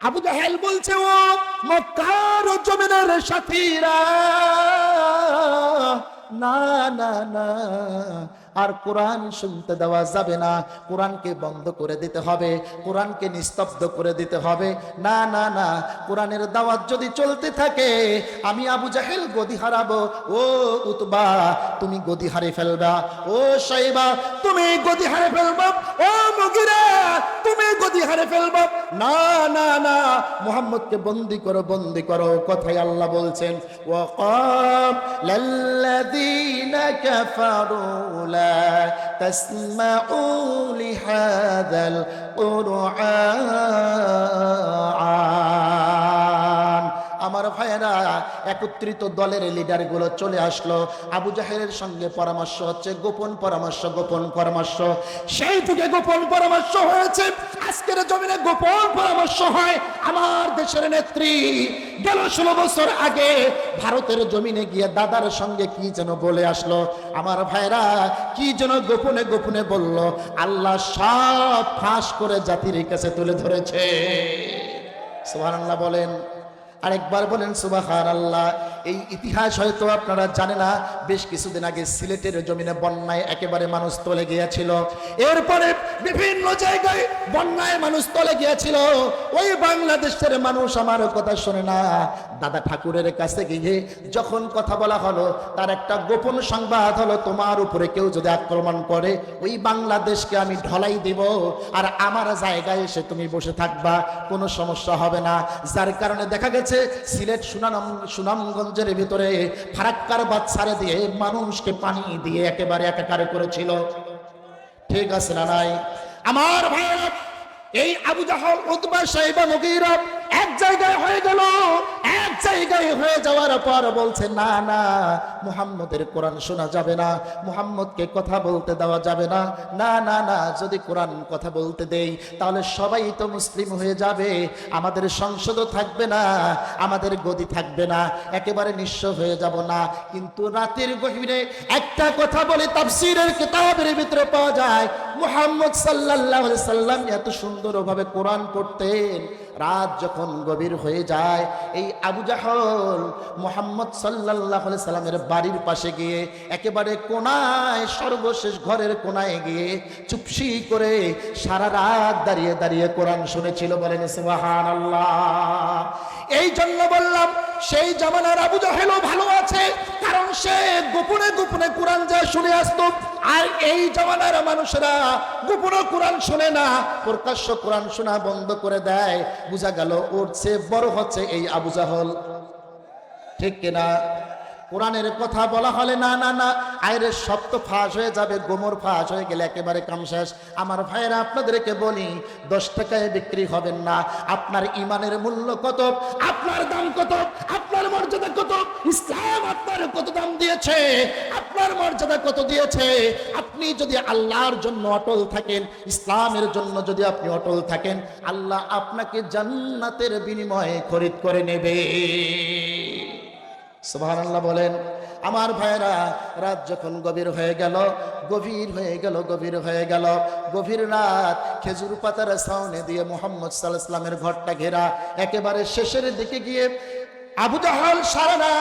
আবু জাহেল বলছে ও মক্কার ও জমিনের সাথীরা না না না আর কোরআন শুনতে দেওয়া যাবে না। কোরআনকে বন্ধ করে দিতে হবে, কোরআনকে নিস্তব্ধ করে দিতে হবে। না না না, কোরআনের দাওয়াত যদি চলতে থাকে, আমি আবু জাহেল গদি হারাবো। ও উতবা, তুমি গদি হারে ফেলবা। ও সাইবা, তুমি গদি হারে ফেলবা। ও মুগিরা, তুমি গদি হারে ফেলবা। না না না, মোহাম্মদকে বন্দি করো বন্দি করো, কথাই আল্লাহ বলছেন। ওয়াকাম লাল্লাযীনা কাফারু تسمع تسمعوا لهذا القرآن. একত্রিত দলের লিডারগুলো চলে আসলো। আবু জাহেলের সঙ্গে পরামর্শ হচ্ছে, গোপন পরামর্শ গোপন পরামর্শ। সেই থেকে গোপন পরামর্শ হয়েছে, আজকের জমিনে গোপন পরামর্শ হয় আমার দেশের নেত্রী। গেল ষোলো বছর আগে ভারতের জমিনে গিয়ে দাদার সঙ্গে কি যেন বলে আসলো, আমার ভাইরা, কি যেন গোপনে গোপনে বলল, আল্লাহ সব ফাঁস করে জাতির কাছে তুলে ধরেছে। সুবহানাল্লাহ বলেন। আরেকবার বলেন সুবাহ আল্লাহ এই ইতিহাস হয়তো আপনারা জানে না, বেশ কিছুদিন আগে সিলেটের জমিনে বন্যায় একেবারে মানুষ তলে গিয়েছিল। এরপরে বিভিন্ন জায়গায় বন্যায় মানুষ তলে গিয়েছিল। ওই বাংলাদেশের মানুষ আমার কথা শোনে না। দাদা ঠাকুরের কাছে গিয়ে যখন কথা বলা হলো, তার একটা গোপন সংবাদ হলো, তোমার উপরে কেউ যদি আক্রমণ করে, ওই বাংলাদেশকে আমি ঢলাই দিব। আর আমার জায়গায় এসে তুমি বসে থাকবা, কোনো সমস্যা হবে না। যার কারণে দেখা গেছে, সিলেট সুনাম সুনামগঞ্জের ভিতরে ফারাক্কার ছাড়ে দিয়ে মানুষকে পানি দিয়ে একেবারে একাকার করেছিল। ঠিক আছে না নাই? আমার ভাই, এই আবু জাহল, উতবা এবং মুগিরা এক জায়গায় হয়ে গেল, এক জায়গায় হয়ে যাওয়ার পর বলছে, না না, মুহাম্মদের কোরআন শোনা যাবে না, মুহাম্মদকে কথা বলতে দেওয়া যাবে না। না না না, যদি কোরআন কথা বলতে দেই, তাহলে সবাই তো মুসলিম হয়ে যাবে। আমাদের সংসদও থাকবে না, আমাদের গদি থাকবে না, একেবারে নিঃস্ব হয়ে যাব না। কিন্তু রাতের গভীরে একটা কথা বলে তাফসীরের কিতাবের ভিতরে পাওয়া যায়, মুহাম্মদ সাল্লাল্লাহু আলাইহি সাল্লাম এত সুন্দরভাবে কোরআন পড়তেন। রাত যখন গভীর হয়ে যায়, এই আবু জাহল মোহাম্মদ সাল্লাহ সাল্লামের বাড়ির পাশে গিয়ে একেবারে কোনায়, সর্বশেষ ঘরের কোনায় গিয়ে চুপসি করে সারা রাত দাঁড়িয়ে দাঁড়িয়ে কোরআন শুনেছিল, বলেন সুবহানাল্লাহ। এই জন্য বললাম সেই জামানার আবু জাহেলও ভালো আছে, কারণ সে গোপনে গোপনে কোরআন যা শুনে আসতো, আর এই জামানার মানুষেরা গোপনে কোরআন শুনে না, প্রকাশ্য কোরআন শোনা বন্ধ করে দেয়, বোঝা গেল চেয়ে বড় হচ্ছে এই আবু জাহল। ঠিক কিনা? কোরআনের কথা বলা হলে না না না আয়রে সব তো ফাঁস হয়ে যাবে, গোমর ফাঁস হয়ে গেলে একেবারে কাম শেষ। আমার ভাইয়েরা, আপনাদেরকে বলি, দশ টাকায় বিক্রি হবেন না। আপনার ইমানের মূল্য কত? আপনার দাম কত? আপনার মর্যাদা কত? ইসলাম আপনার কত দাম দিয়েছে? আপনার মর্যাদা কত দিয়েছে? আপনি যদি আল্লাহর জন্য অটল থাকেন, ইসলামের জন্য যদি আপনি অটল থাকেন, আল্লাহ আপনাকে জান্নাতের বিনিময়ে খরিদ করে নেবে। সুবহানাল্লাহ বলেন আমার ভাইরা রাত যখন গভীর হয়ে গেল, গভীর হয়ে গেল, গভীর হয়ে গেল, গভীর রাত খেজুর পাতার সাউনে দিয়ে মোহাম্মদ সাল্লাহ ইসলামের ঘরটা ঘেরা, একেবারে শেষের দিকে গিয়ে আবু জাহাল সারা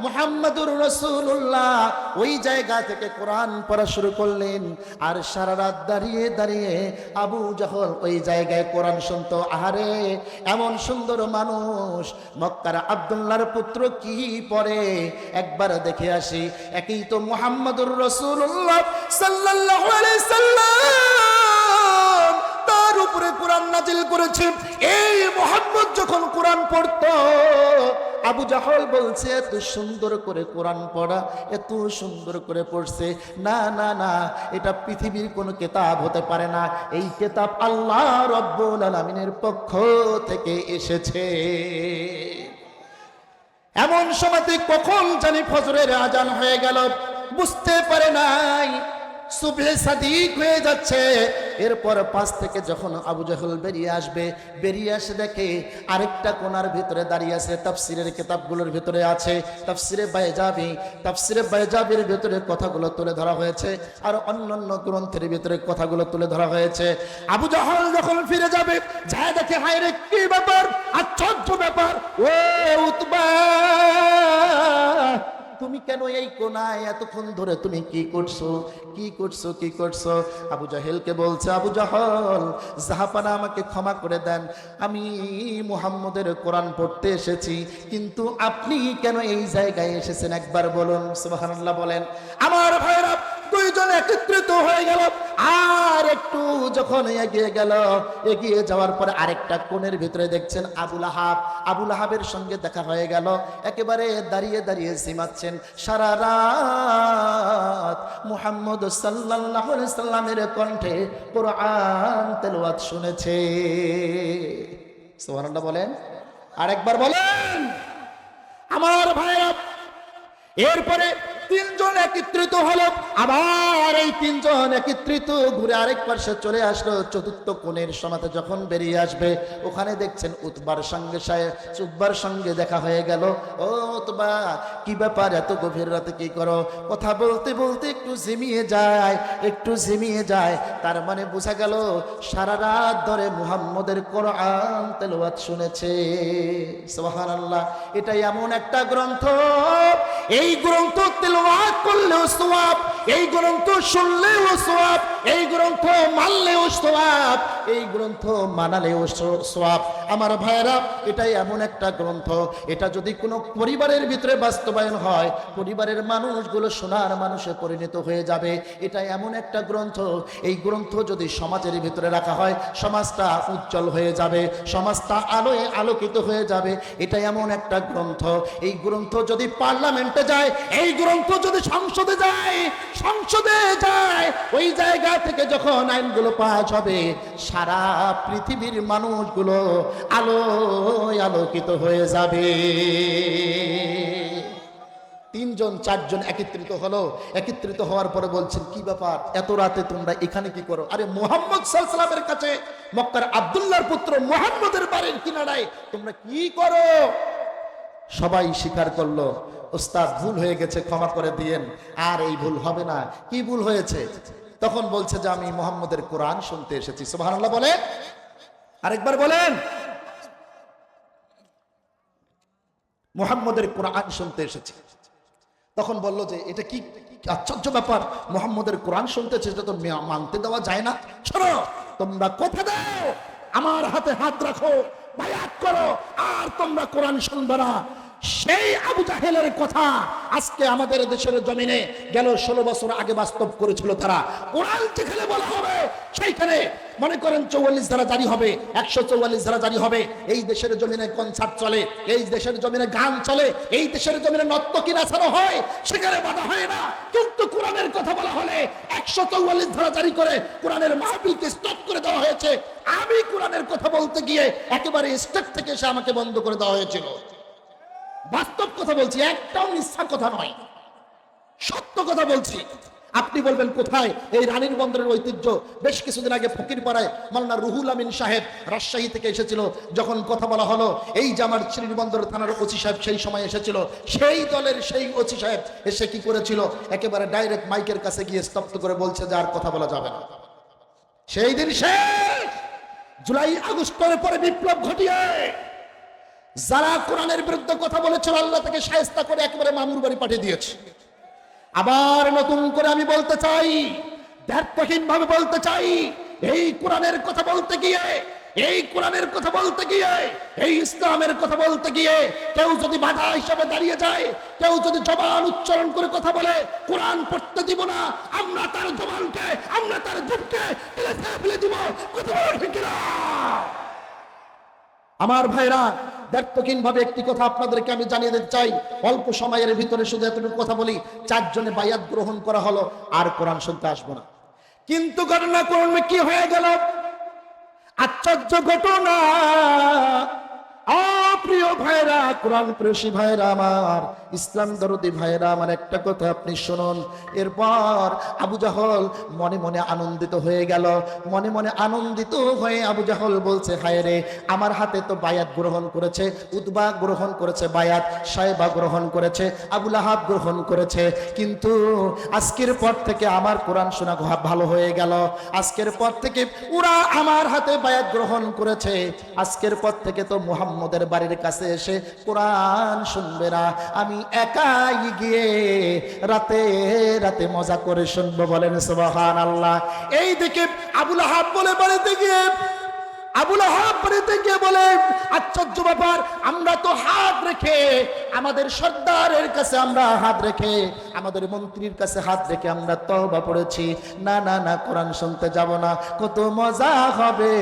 মুহাম্মাদুর রসুল্লাহ ওই জায়গা থেকে কোরআন পড়া শুরু করলেন। আর সারা রাত দাঁড়িয়ে দাঁড়িয়ে আবু জাহল ওই জায়গায় কোরআন শুনতো। আহারে, এমন সুন্দর মানুষ। মক্কার আব্দুল্লাহর পুত্র কি পরে? একবার দেখে আসি। একই তো মুহাম্মাদুর রসুল্লাহ সাল্লাম। তার উপরে কোরআন নাজিল করেছে। এই মোহাম্মদ যখন কোরআন পড়তো, আবু জাহল বলছে, এত সুন্দর করে কোরআন পড়া, এত সুন্দর করে পড়ছে। না না না, এটা পৃথিবীর কোনো কেতাব হতে পারে না। এই কেতাব আল্লাহ রব্বুল আলমিনের পক্ষ থেকে এসেছে। এমন সময়তে কখন জানি ফজরের আজান হয়ে গেল, বুঝতে পারে নাই। সুবে সাদিক হয়ে যাচ্ছে। এরপর পাশ থেকে যখন আবু জাহল বেরিয়ে আসবে, বেরিয়ে আসে দেখে আরেকটা কোনার ভিতরে দাঁড়িয়ে আছে, তাফসিরের কিতাবগুলোর ভিতরে আছে। তাফসিরে বাইজাবি, তাফসিরে বাইজাবির ভিতরে কথাগুলো তুলে ধরা হয়েছে আর অন্যান্য গ্রন্থের ভিতরে কথাগুলো তুলে ধরা হয়েছে। আবু জাহল যখন ফিরে যাবে, যায় দেখে, হায় রে, কি ব্যাপার? ও উতবা। তুমি কেন এই কোনায়? এতক্ষণ ধরে তুমি কি করছ? কি করছ? কি করছ? আবু জাহেলকে বলছে, আবু জাহল, জাহাপানা আমাকে ক্ষমা করে দেন। আমি মুহাম্মদের কোরআন পড়তে এসেছি, কিন্তু আপনি কেন এই জায়গায় এসেছেন? একবার বলুন। সুবাহ বলেন। আমার ভাইরা দুইজন একত্রিত হয়ে গেল। আর একটু যখন এগিয়ে গেল, এগিয়ে যাওয়ার পরে আরেকটা কোণের ভিতরে দেখছেন আবুল আহাব আবুল আহাবের সঙ্গে দেখা হয়ে গেল। একেবারে দাঁড়িয়ে দাঁড়িয়ে সিমাচ্ছেন সারা রাত মুহাম্মদ আলাইহি সাল্লামের কণ্ঠে কোরআন তেলাওয়াত শুনেছে। সুবহানাল্লাহ বলেন। আরেকবার বলেন। আমার ভাইরা, এরপরে তিনজন একত্রিত হলো। আবার এই তিনজন একত্রিত ঘুরে আরেক পাশে চলে আসলো। চতুর্থ কোণের সমাতে যখন বেরিয়ে আসবে, ওখানে দেখছেন উতবার সঙ্গে উতবার সঙ্গে দেখা হয়ে গেল। ও উতবা, কি ব্যাপার এত গভীর রাতে কি করো? কথা বলতে বলতে একটু ঝিমিয়ে যায়, একটু ঝিমিয়ে যায়। তার মানে বোঝা গেল, সারা রাত ধরে মুহাম্মদের কোরআন তেলাওয়াত শুনেছে। সুবহানাল্লাহ এটা এমন একটা গ্রন্থ। এই গ্রন্থ তেলাওয়াত করলেও সোয়াব এই গ্রন্থ শুনলেও সোয়াব এই গ্রন্থ মানলেও সওয়াব এই গ্রন্থ মানালেও স- সওয়াব আমার ভাইয়েরা, এটাই এমন একটা গ্রন্থ। এটা যদি কোনো পরিবারের ভিতরে বাস্তবায়ন হয়, পরিবারের মানুষগুলো সোনার মানুষে পরিণত হয়ে যাবে। এটা এমন একটা গ্রন্থ। এই গ্রন্থ যদি সমাজের ভিতরে রাখা হয়, সমাজটা উজ্জ্বল হয়ে যাবে, সমাজটা আলোয় আলোকিত হয়ে যাবে। এটা এমন একটা গ্রন্থ। এই গ্রন্থ যদি পার্লামেন্টে যায়, এই গ্রন্থ যদি সংসদে যায় সংসদে যায়, ওই জায়গা থেকে যখন আইনগুলো পাস হবে সারা পৃথিবীর মানুষগুলো আলোয় আলোকিত হয়ে যাবে। তিনজন, চারজন একত্রিত হলো। একত্রিত হওয়ার পরে বলছেন, কি ব্যাপার? এত রাতে তোমরা এখানে কি করো? আরে মোহাম্মদ সাল্লামের কাছে মক্কার আব্দুল্লাহর পুত্র মোহাম্মদের বাড়ির কিনারায় তোমরা কি করো? সবাই স্বীকার করল, ওস্তাদ, ভুল হয়ে গেছে, ক্ষমা করে দিয়েন। আর এই ভুল হবে না। কি ভুল হয়েছে? তখন বলছে যে আমি মোহাম্মদের কোরআন শুনতে এসেছি, সুবহানাল্লাহ বলে। আরেকবার বলেন। মোহাম্মদের কোরআন শুনতে এসেছি। তখন বলল যে, এটা কি আশ্চর্য ব্যাপার? মোহাম্মদের কোরআন শুনতে এটা তো মানতে দেওয়া যায় না। শোনো, তোমরা কথা দাও? আমার হাতে হাত রাখো, বায়াত করো, আর তোমরা কোরআন শুনবে না। সেই আবু জাহেলের কথা আজকে আমাদের দেশের জমিনে গেল ষোলো বছর আগে বাস্তব করেছিল তারা। কোরআন যেখানে বলা হবে, সেইখানে মনে করেন চৌয়াল্লিশ ধারা জারি হবে, একশো চৌয়াল্লিশ ধারা জারি হবে। এই দেশের জমিনে কনসার্ট চলে, এই দেশের জমিনে গান চলে, এই দেশের জমিনে নর্তকী নাচানো হয়, সেখানে বাধা হয় না। কিন্তু কোরআনের কথা বলা হলে একশো চৌয়াল্লিশ ধারা জারি করে কোরআনের মাহফিলকে স্টপ করে দেওয়া হয়েছে। আমি কোরআনের কথা বলতে গিয়ে একেবারে স্টেট থেকে এসে আমাকে বন্ধ করে দেওয়া হয়েছিল। বাস্তব কথা বলছি, একটাও মিথ্যা কথা নয়। সত্য কথা বলছি। আপনি বলবেন, কোথায়? এই রানীর বন্দরের ঐতিহ্য। বেশ কিছুদিন আগে ফকির পাড়ায় মালনা রুহুল আমিন সাহেব রাজশাহী থেকে এসেছিল। যখন কথা বলা হলো, এই যে আমার শ্রীবন্দর থানার ওসি সাহেব সেই সময় এসেছিল। সেই দলের সেই ওসি সাহেব এসে কি করেছিল? একেবারে ডাইরেক্ট মাইকের কাছে গিয়ে স্তব্ধ করে বলছে যে আর কথা বলা যাবে না। সেই দিন শেষ! জুলাই আগস্টের পরে বিপ্লব ঘটিয়ে যারা কোরআনের বিরুদ্ধে কথা বলেছিল, আল্লাহ তাকে সায়স্তা করে একেবারে মামুর বাড়ি পাঠিয়ে দিয়েছে। আবার নতুন করে আমি বলতে চাই দ্ব্যর্থহীন ভাবে বলতে চাই, এই কোরআনের কথা বলতে গিয়ে, এই কোরআনের কথা বলতে গিয়ে, এই ইসলামের কথা বলতে গিয়ে কেউ যদি বাধা হিসাবে দাঁড়িয়ে যায়, কেউ যদি জবান উচ্চারণ করে কথা বলে, কোরআন পড়তে দিব না, আমরা তার জবানকে, আমরা তার জীবকে ফেলে দিব, কথা না আমার ভাইরা ব্যর্থহীন ভাবে একটি কথা আপনাদেরকে আমি জানিয়ে দিতে চাই। অল্প সময়ের ভিতরে শুধু এতটুকু কথা বলি, চারজনে বায়াত গ্রহণ করা হলো, আর কোরআন শুনতে আসব না। কিন্তু ঘটনা করণে কি হয়ে গেল? আশ্চর্য ঘটনা। ভাইরা আমার, ইসলাম দরদি ভাইরা একটা কথা আপনি শুনুন। এরপর আবু মনে মনে আনন্দিত হয়ে গেল। মনে মনে আনন্দিত হয়ে আবু জাহল বলছে, হায় রে, আমার হাতে তো বায়াত গ্রহণ করেছে উদ্বা গ্রহণ করেছে বায়াত সাহেবা গ্রহণ করেছে আবুল আহাব গ্রহণ করেছে। কিন্তু আজকের পর থেকে আমার কোরআন শোনা ভালো হয়ে গেল। আজকের পর থেকে ওরা আমার হাতে বায়াত গ্রহণ করেছে। আজকের পর থেকে তো মুহাম্মদের বাড়ির কাছে এসে কোরআন শুনবে না। আমি একাই গিয়ে রাতে রাতে মজা করে শুনব বলেন সোবাহান আল্লাহ এই দিকে আবুল হাব বলে বাড়িতে গিয়ে আবুল আহাব বাড়িতে গিয়ে বলে আশ্চর্য ব্যাপার, আমরা তো হাত রেখে, আমাদের সর্দারের কাছে আমরা হাত রেখে, আমাদের মন্ত্রীর কাছে হাত রেখে আমরা তওবা পড়েছি। না না না, কোরআন শুনতে যাব না। কত মজা হবে।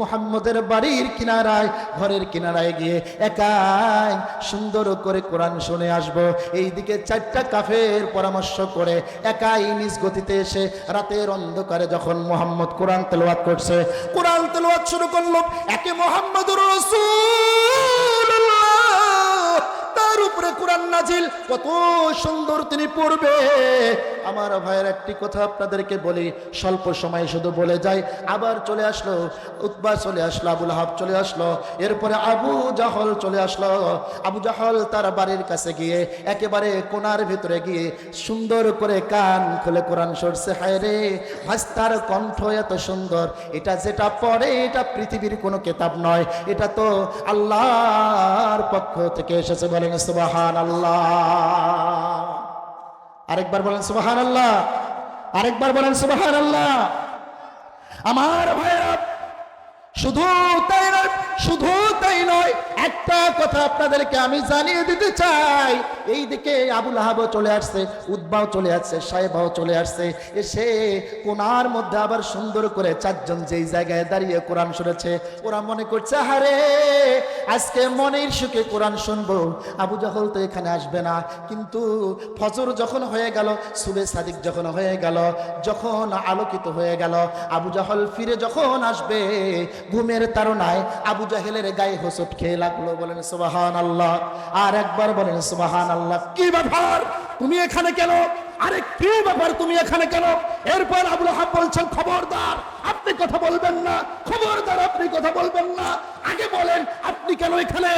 মুহাম্মদের বাড়ির কিনারায়, ঘরের কিনারায় গিয়ে একাই সুন্দর করে কোরআন শুনে আসব। এইদিকে চারটা কাফের পরামর্শ করে একাই নিজ গতিতে এসে রাতের অন্ধকারে যখন মোহাম্মদ কোরআন তেলোয়াত করছে, কোরআন তেলাওয়াত শুরু করল। একে মোহাম্মদুর রাসূলুল্লাহ তার উপরে কোরআন নাজিল কত সুন্দর তিনি পড়বে। আমার ভাইয়ের একটি কথা আপনাদেরকে বলি, স্বল্প সময় শুধু বলে যাই, আবার চলে আসলো উৎবা চলে আসলো, আবুল হাব চলে আসলো, এরপরে আবু জাহল চলে আসলো। আবু জাহল তার বাড়ির কাছে গিয়ে, একেবারে কোনার ভিতরে গিয়ে সুন্দর করে কান খুলে কোরআন সরছে হায় রে ভাস্তার কণ্ঠ এত সুন্দর। এটা যেটা পড়ে, এটা পৃথিবীর কোনো কেতাব নয়, এটা তো আল্লাহর পক্ষ থেকে এসেছে, বলেন সুবাহান আল্লাহ আরেকবার বলেন সুবাহান আল্লাহ আরেকবার বলেন সুবাহান আল্লাহ আমার ভাইরা শুধু তাই শুধু তাই নয়, একটা কথা আপনাদেরকে আমি জানিয়ে দিতে চাই। এই দিকে আবুল আহাবও চলে আসছে উদ্বাও চলে আসছে, সাহেবাও চলে আসছে। এসে কোনার মধ্যে আবার সুন্দর করে চারজন যেই জায়গায় দাঁড়িয়ে কোরআন শুনেছে, ওরা মনে করছে, হারে, আজকে মনের সুখে কোরআন শুনব। আবু জাহল তো এখানে আসবে না, কিন্তু ফজর যখন হয়ে গেল সুবে সাদিক যখন হয়ে গেল, যখন আলোকিত হয়ে গেল, আবু জাহল ফিরে যখন আসবে, ঘুমের তারনায় আবু জাহেলের গায়ে হোসট খেয়ে লাগল, বলেন সুবাহান আল্লাহ আর একবার বলেন সুবাহান আল্লাহ কি ব্যাপার? তুমি এখানে কেন? আরে, কি ব্যাপার? তুমি এখানে কেন? এরপর আবুল হাব বলছেন, খবরদার, আপনি কথা বলবেন না। খবরদার, আপনি কথা বলবেন না। আগে বলেন, আপনি কেন এখানে?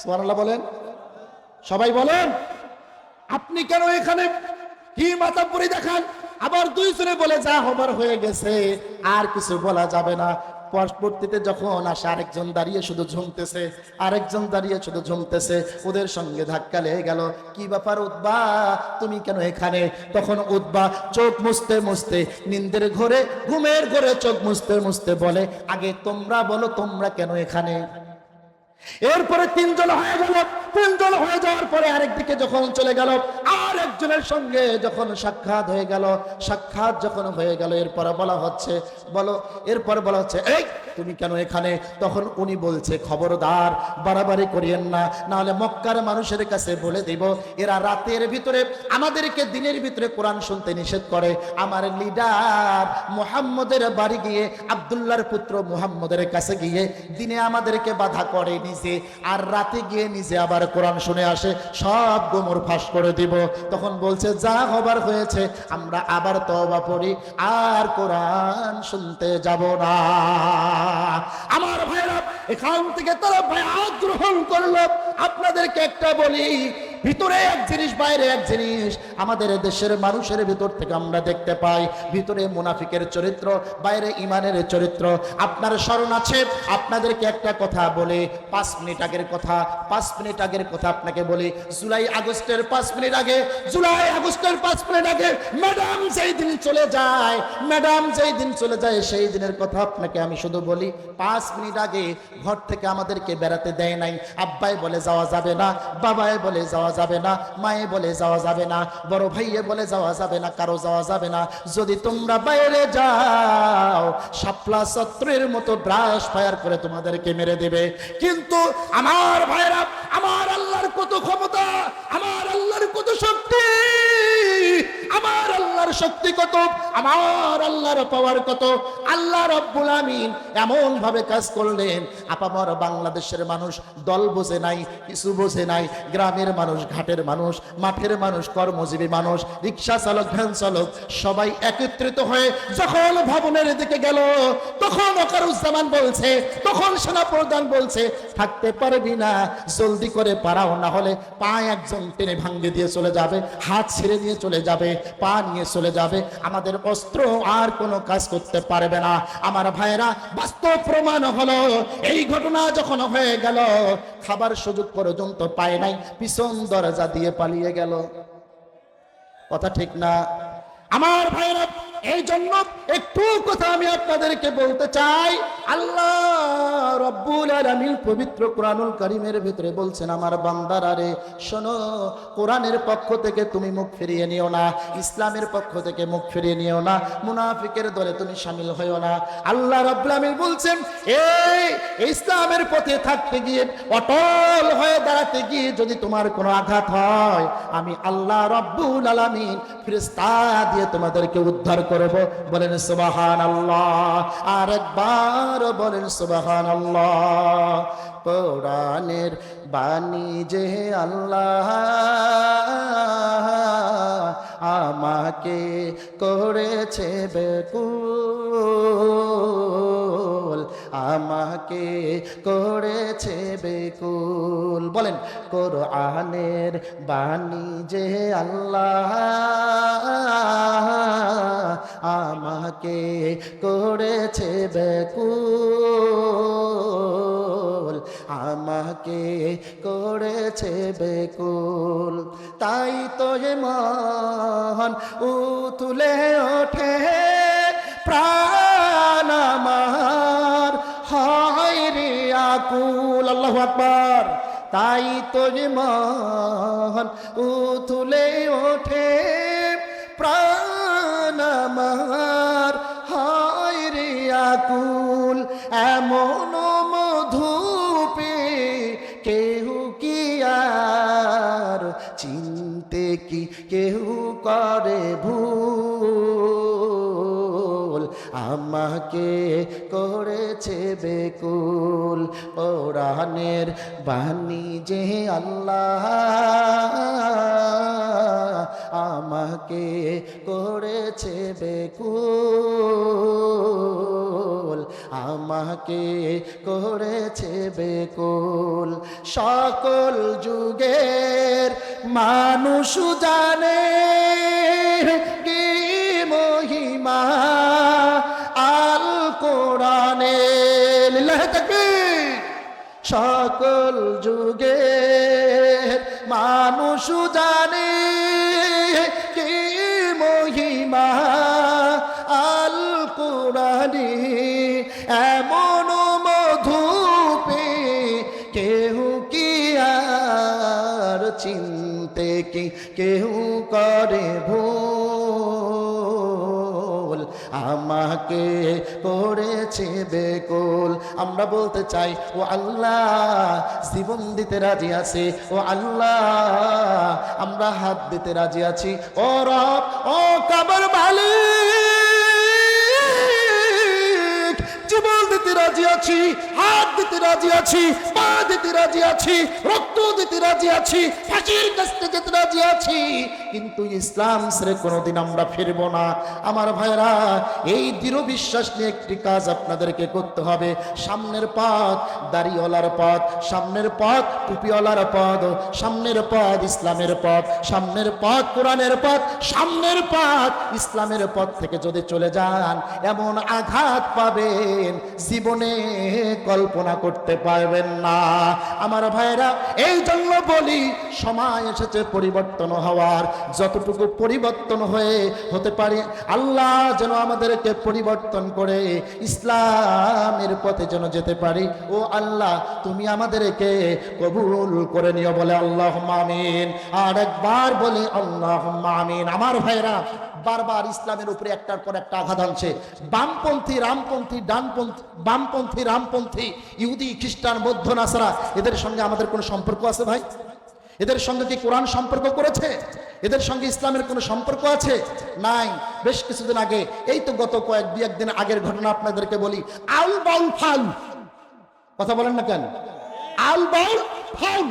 সুবহানাল্লাহ বলেন। সবাই বলেন, আপনি কেন এখানে? কি মাথা পরি দেখান? আবার দুই জনে বলে, যা হবার হয়ে গেছে, আর কিছু বলা যাবে না। পরবর্তীতে যখন আসে, আরেকজন দাঁড়িয়ে শুধু ঝুমতেছে, আরেকজন দাঁড়িয়ে শুধু ঝুমতেছে, ওদের সঙ্গে ধাক্কা লেগে গেল, কি ব্যাপার উদ্বা তুমি কেন এখানে? তখন উদ্বা চোখ মুছতে মুছতে নিন্দের ঘরে, ঘুমের ঘরে চোখ মুছতে মুছতে বলে, আগে তোমরা বলো তোমরা কেন এখানে? এরপরে তিনজন হয়ে গেল, তিনজন হয়ে যাওয়ার আরেকদিকে যখন চলে গেল, আর একজনের সঙ্গে যখন সাক্ষাৎ হয়ে গেল, সাক্ষাৎ যখন হয়ে গেল, এরপর বলা হচ্ছে, বলো, এরপর বলা হচ্ছে, এই তুমি কেন এখানে? তখন উনি বলছে, খবরদার, বাড়াবাড়ি করিয়েন না। নাহলে মক্কার মানুষের কাছে বলে দিব, এরা রাতের ভিতরে, আমাদেরকে দিনের ভিতরে কোরআন শুনতে নিষেধ করে। আমার লিডার মোহাম্মদের বাড়ি গিয়ে, আবদুল্লাহর পুত্র মুহাম্মদের কাছে গিয়ে দিনে আমাদেরকে বাধা করে নিজে, আর রাতে গিয়ে নিজে আবার কোরআন শুনে আসে, সব গোমর ফাঁস করে দিব। তখন বলছে, যা হবার হয়েছে, আমরা আবার তবা পড়ি, আর কোরআন শুনতে যাব না। আমার ভাইরা এখান থেকে তারা ভাই গ্রহণ করল। আপনাদেরকে একটা বলি ভিতরে এক জিনিস, বাইরে এক জিনিস। আমাদের দেশের মানুষের ভিতর থেকে আমরা দেখতে পাই, ভিতরে মুনাফিকের চরিত্র, বাইরে ইমানের চরিত্র। আপনার স্মরণ আছে? আপনাদেরকে একটা কথা বলে, পাঁচ মিনিট আগের কথা, পাঁচ মিনিট আগের কথা আপনাকে বলি। জুলাই আগস্টের পাঁচ মিনিট আগে, জুলাই আগস্টের পাঁচ মিনিট আগে ম্যাডাম যেই দিন চলে যায়, ম্যাডাম যেই দিন চলে যায়, সেই দিনের কথা আপনাকে আমি শুধু বলি। পাঁচ মিনিট আগে ঘর থেকে আমাদেরকে বেড়াতে দেয় নাই। আব্বাই বলে যাওয়া যাবে না, বাবাই বলে যাওয়া যাবে না, মায়ে বলে যাওয়া যাবে না, বড় ভাইয়ে বলে যাওয়া যাবে না, কারও যাওয়া যাবে না। যদি তোমরা বাইরে যাও, শাপলা ছত্রের মতো ব্রাশ ফায়ার করে তোমাদেরকে মেরে দেবে। কিন্তু আমার ভাইরা আমার আল্লাহর কত ক্ষমতা শক্তি কত? আমার আল্লাহর পাওয়ার কত? আল্লাহ রব্বুল আমিন এমন ভাবে কাজ করলেন। আপামর বাংলাদেশের মানুষ দল বোঝে নাই, কিছু বোঝে নাই। গ্রামের মানুষ, ঘাটের মানুষ, মাঠের মানুষ, কর্মজীবী মানুষ, রিক্সা চালক, ভ্যান চালক, সবাই একত্রিত হয়ে যখন ভবনের দিকে গেল, তখন অকারুজ্জামান বলছে, তখন সেনা প্রধান বলছে, থাকতে পারবি না, জলদি করে পারাও, না হলে পা একজন টেনে ভাঙ্গে দিয়ে চলে যাবে, হাত ছেড়ে দিয়ে চলে যাবে, পা নিয়ে চলে চলে যাবে। আমাদের অস্ত্র আর কোনো কাজ করতে পারবে না। আমার ভাইয়েরা, বাস্তব প্রমাণ হলো, এই ঘটনা যখন হয়ে গেল, খাবার সুযোগ পর্যন্ত পায় নাই, পিছন দরজা দিয়ে পালিয়ে গেল। কথা ঠিক না? আমার ভাইরা এই জন্য একটু কথা আমি আপনাদেরকে বলতে চাই। আল্লাহ রব্বুল আলামিন পবিত্র কোরআনুল কারীমের ভিতরে বলছেন, আমার বান্দারা রে, শোনো, কোরআনের পক্ষ থেকে তুমি মুখ ফিরিয়ে নিও না, ইসলামের পক্ষ থেকে মুখ ফিরিয়ে নিও না, মুনাফিকের দলে তুমি শামিল হইও না। আল্লাহ রব্বুল আলামিন বলছেন, এই ইসলামের পথে থাকতে গিয়ে, অটল হয়ে দাঁড়াতে গিয়ে যদি তোমার কোনো আঘাত হয়, আমি আল্লাহ রব্বুল আলামিন ফেরেশতা দিয়ে তোমাদেরকে উদ্ধার করব? বলেন সুবাহান আল্লাহ আর একবার বলেন সুবাহান আল্লাহ পৌরাণের বাণী যে আল্লাহ আমাকে করেছে বেকুল আমাকে করেছে বেকুল। বলেন, কোরআনের বাণী যে আল্লাহ আমাকে করেছে বেকুল। আমাকে করেছে বেকুল। তাই তো মন উতুলে ওঠে প্রাণ। আকুল আল্লাহ আকবার। তাই তো যে মন উতুলে ওঠে, প্রাণ আমার। হয় রে আকুল এমন মধুপে কেউ কি আর? চিনতে কি কেউ করে ভুল আমাকে করেছে বেকুল ওরানের বাণী যে আল্লাহ আমাকে করেছে বেকুল, আমাকে করেছে বেকুল। সকল যুগের মানুষ জানে সকল যুগে মানুষ জানে কি মহিমা আল কোরআনে। এমন মধুপে কেউ কি আর চিনতে কি? কেউ করে ভুল আমাকে করেছে বেকুল। আমরা বলতে চাই, ও আল্লাহ, জীবন দিতে রাজি আছে? ও আল্লাহ, আমরা হাত দিতে রাজি আছি। ও রব, ও কাবার মালিক হাত দিতে রাজি পা দিতে রাজি রক্ত দিতে রাজি আছি, ফাঁসির কাছে যেতে রাজি আছি কিন্তু ইসলাম ছেড়ে কোনোদিন আমরা ফিরব না। আমার ভাইরা এই দৃঢ় বিশ্বাস নিয়ে একটি কাজ আপনাদেরকে করতে হবে। সামনের পথ দাড়িওয়ালার পথ, সামনের পথ টুপিওয়ালার পথ, সামনের পথ ইসলামের পথ, সামনের পথ কোরআনের পথ, সামনের পথ ইসলামের পথ থেকে যদি চলে যান, এমন আঘাত পাবেন, জীবনে কল্পনা করতে পারবেন না। আমার ভাইরা এই জন্য বলি, সময় এসেছে পরিবর্তন হওয়ার, যতটুকু পরিবর্তন হয়ে হতে পারে, আল্লাহ যেন আমাদেরকে পরিবর্তন করে ইসলামের পথে যেন যেতে পারি। ও আল্লাহ, তুমি আমাদেরকে কবুল করে নিও বলে আল্লাহ মামিন আর একবার বলে আল্লাহ মামিন আমার ভাইরা বারবার ইসলামের উপরে একটার পর একটা আঘাত আনছে। বামপন্থী, রামপন্থী, ডানপন্থী, বামপন্থী, রামপন্থী, ইহুদি, খ্রিস্টান, বৌদ্ধ, নাসারা, এদের সঙ্গে আমাদের কোনো সম্পর্ক আছে ভাই? এদের সঙ্গে কি কোরআন সম্পর্ক করেছে? এদের সঙ্গে ইসলামের কোনো সম্পর্ক আছে? নাই। বেশ কিছুদিন আগে, এই তো গত কয়েক দু একদিন আগের ঘটনা আপনাদেরকে বলি। আল বাউল ফাল। কথা বলেন না কেন? আল বাউল ফাউল।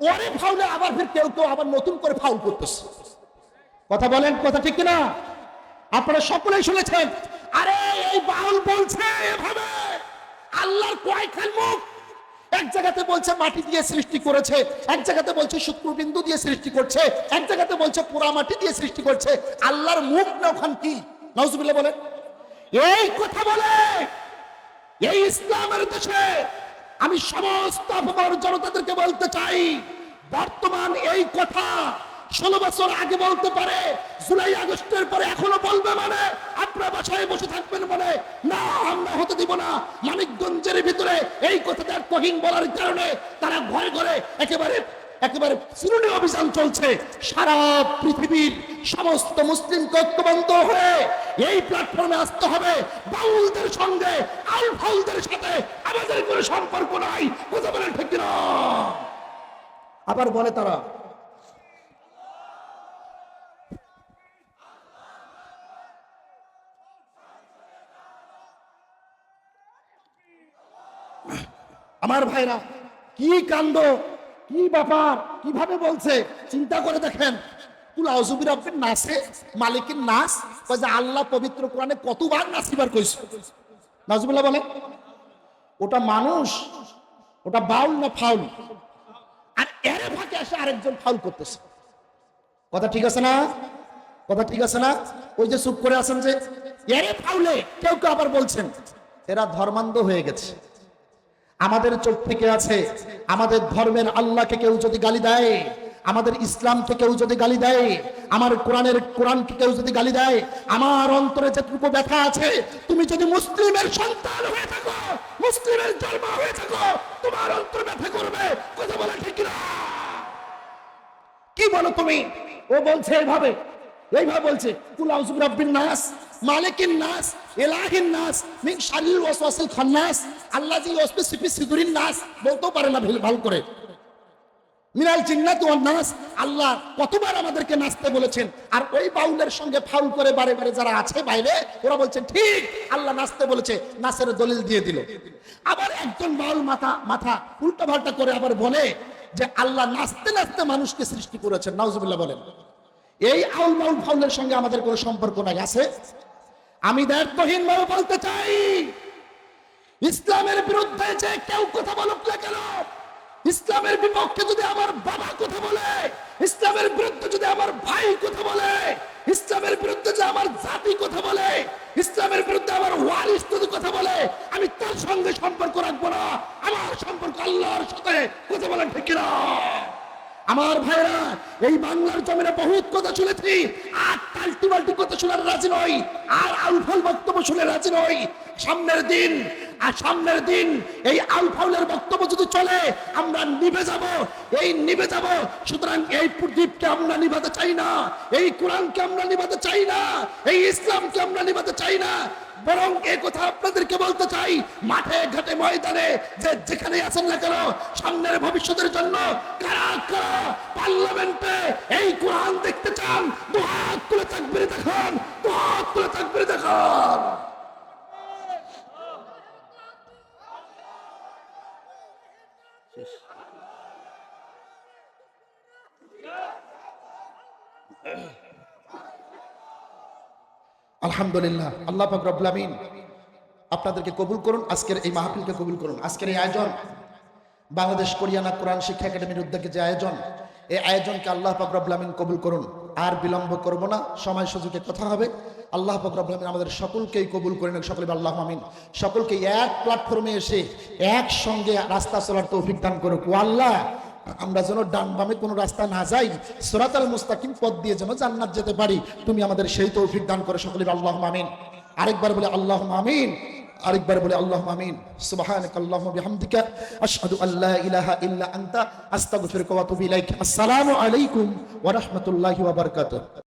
ওরে ফাউলে আবার ফির কেউ কেউ আবার নতুন করে ফাউল করতেছে। কথা বলেন কথা ঠিক কিনা? আপনারা সকলেই শুনেছেন। আরে, এই বাউল বলছে এভাবে। আল্লাহর কয়খান মুখ? এক জায়গাতে বলছে মাটি দিয়ে সৃষ্টি করেছে, এক জায়গাতে বলছে শুক্রবিন্দু দিয়ে সৃষ্টি করছে, এক জায়গাতে বলছে পোড়া মাটি দিয়ে সৃষ্টি করছে। আল্লাহর মুখ না ওখান কি? নজরুল্লাহ বলেন। এই কথা বলে, এই ইসলামের দেশে আমি সমস্ত জনতাদেরকে বলতে চাই, বর্তমান এই কথা ষোলো বছর আগে বলতে পারে, জুলাই, আগস্টের পরে এখনও বলবে মানে আপনার বাসায় বসে থাকবেন মানে না, আমরা হতে দিব না। মানিকগঞ্জের ভিতরে এই কথাটা কহিন বলার কারণে তারা ঘরে ঘরে একেবারে একেবারে চিরুনি অভিযান চলছে। সারা পৃথিবীর সমস্ত মুসলিম ঐক্যবদ্ধ হয়ে এই প্ল্যাটফর্মে আসতে হবে। বাউলদের সঙ্গে আল ফাউলদের সাথে আমাদের কোনো সম্পর্ক নাই। কথা বলেন ঠিক না আবার বলে তারা আমার ভাইরা, কি কাণ্ড, কি ব্যাপার, কীভাবে বলছে, চিন্তা করে দেখেন। নাসে মালিকের নাস আল্লাহ পবিত্র কোরআনে কতবার নাসিবার বলে ওটা মানুষ, ওটা বাউল না ফাউল? আর এর ফাঁকে এসে আরেকজন ফাউল করতেছে। কথা ঠিক আছে না? কথা ঠিক আছে না? ওই যে চুপ করে আছেন যে, এরে ফাউলে, কেউ কেউ আবার বলছেন, এরা ধর্মান্ধ হয়ে গেছে। আমাদের চোখ থেকে আছে। আমাদের ধর্মের আল্লাহকে কেউ যদি গালি দেয়, আমাদের ইসলামকে কেউ যদি গালি দেয়, আমার কোরআনের কোরআনকে কেউ যদি গালি দেয়, আমার অন্তরে যেটুকু ব্যথা আছে, তুমি যদি মুসলিমের সন্তান হয়ে থাকো, মুসলিমের জন্ম হয়ে থাকো, তোমার অন্তর ব্যথা করবে। কথা বলা ঠিক না। কি বলো তুমি? ও বলছে এইভাবে এইভাবে বলছে, কুল আউযু বিরাব্বিন নাস মালিকিন নাস, ইলাহিন নাস, মিন শারিল ওয়াসওয়াসিল খান্নাস, আল্লাযী ইউসবিসু ফি সিদুরিন নাস বলতেও পারে না ভালো করে। মিনাল জিন্নাত ওয়ান নাস, আল্লাহ কতবার আমাদেরকে নাচতে বলেছেন, আর ওই বাউলের সঙ্গে ফাউল করে বারে বারে যারা আছে বাইরে, ওরা বলছেন, ঠিক, আল্লাহ নাচতে বলেছে, নাচের দলিল দিয়ে দিল। আবার একজন বাউল মাথা মাথা উল্টা পাল্টা করে আবার বলে যে, আল্লাহ নাচতে নাচতে মানুষকে সৃষ্টি করেছেন। নাউজুবিল্লাহ বলেন। এই আউল মাউল ফাউলের সঙ্গে আমাদের কোনো সম্পর্ক নাই, আছে? আমি দায়িত্বহীন ভাবে বলতে চাই। ইসলামের বিরুদ্ধে যে কেউ কথা বলুক না কেন, ইসলামের বিপক্ষে যদি আমার বাবা কথা বলে, ইসলামের বিরুদ্ধে যদি আমার ভাই কথা বলে, ইসলামের বিরুদ্ধে যে আমার জাতি কথা বলে, ইসলামের বিরুদ্ধে আমার ওয়ারিস যদি কথা বলে, আমি তার সঙ্গে সম্পর্ক রাখব না। আমার সম্পর্ক আল্লাহর সাথে কথা বলেন ঠিক না আমার ভাইরা, এই বাংলার জমিনে বহুত কথা শুনেছি, আর টাল্টি বাল্টি কথা শোনার রাজি নই, আর আলফল বক্তব্য শুনে রাজি নই। সামনের দিন, আর সামনের দিন এই আলফাউলের বক্তব্য যদি চলে, আমরা নিভে যাব, এই নিভে যাব, সুতরাং এই প্রদীপকে আমরা নিভাতে চাই না, এই কোরআনকে আমরা নিভাতে চাই না, এই ইসলামকে আমরা নিভাতে চাই না বরং এ কথা আপনাদেরকে বলতে চাই, মাঠে, ঘাটে, ময়দানে, যে যেখানে আছেন না কেন, সামনের ভবিষ্যতের জন্য কারা কারা পার্লামেন্টে এই কোরআন দেখতে চান দুহাত তুলে তাকবির দেখান দুহাত তুলে তাকবির দেখান। আলহামদুলিল্লাহ, আল্লাহ পাক আপনাদেরকে কবুল করুন, আজকের এই মাহফিলকে কবুল করুন। আজকের এই আয়োজন, বাংলাদেশ কোরিয়ানা কোরআন শিক্ষা একাডেমির উদ্যোগে যে আয়োজন, এই আয়োজনকে আল্লাহ পাক কবুল করুন। আর বিলম্ব করব না, সময় সুযোগে কথা হবে। আল্লাহ রব্বুল আমাদের সকলকেই কবুল করে নেন সকলে আল্লাহ আমিন। সকলকে এক প্ল্যাটফর্মে এসে একসঙ্গে রাস্তা চলার তৌফিক দান করুক। আল্লাহ আমরা যেন ডান বামে কোনো রাস্তা না যাই, সোরাতাল মুস্তাকিম পথ দিয়ে যেন জান্নাত যেতে পারি। তুমি আমাদের সেই তৌফিক দান করে সকলে আল্লাহ মামিন আরেকবার বলে আল্লাহ মামিন আরেকবার বলে আল্লাহ মামিন সুবাহানক আল্লাহ বিহামদিকা, আশহাদু আল্লা ইলাহা ইল্লা আনতা, আস্তাগফিরুকা ওয়া আতুবু ইলাইক। আসসালামু আলাইকুম ওয়া রাহমাতুল্লাহি ওয়া বারাকাতুহু।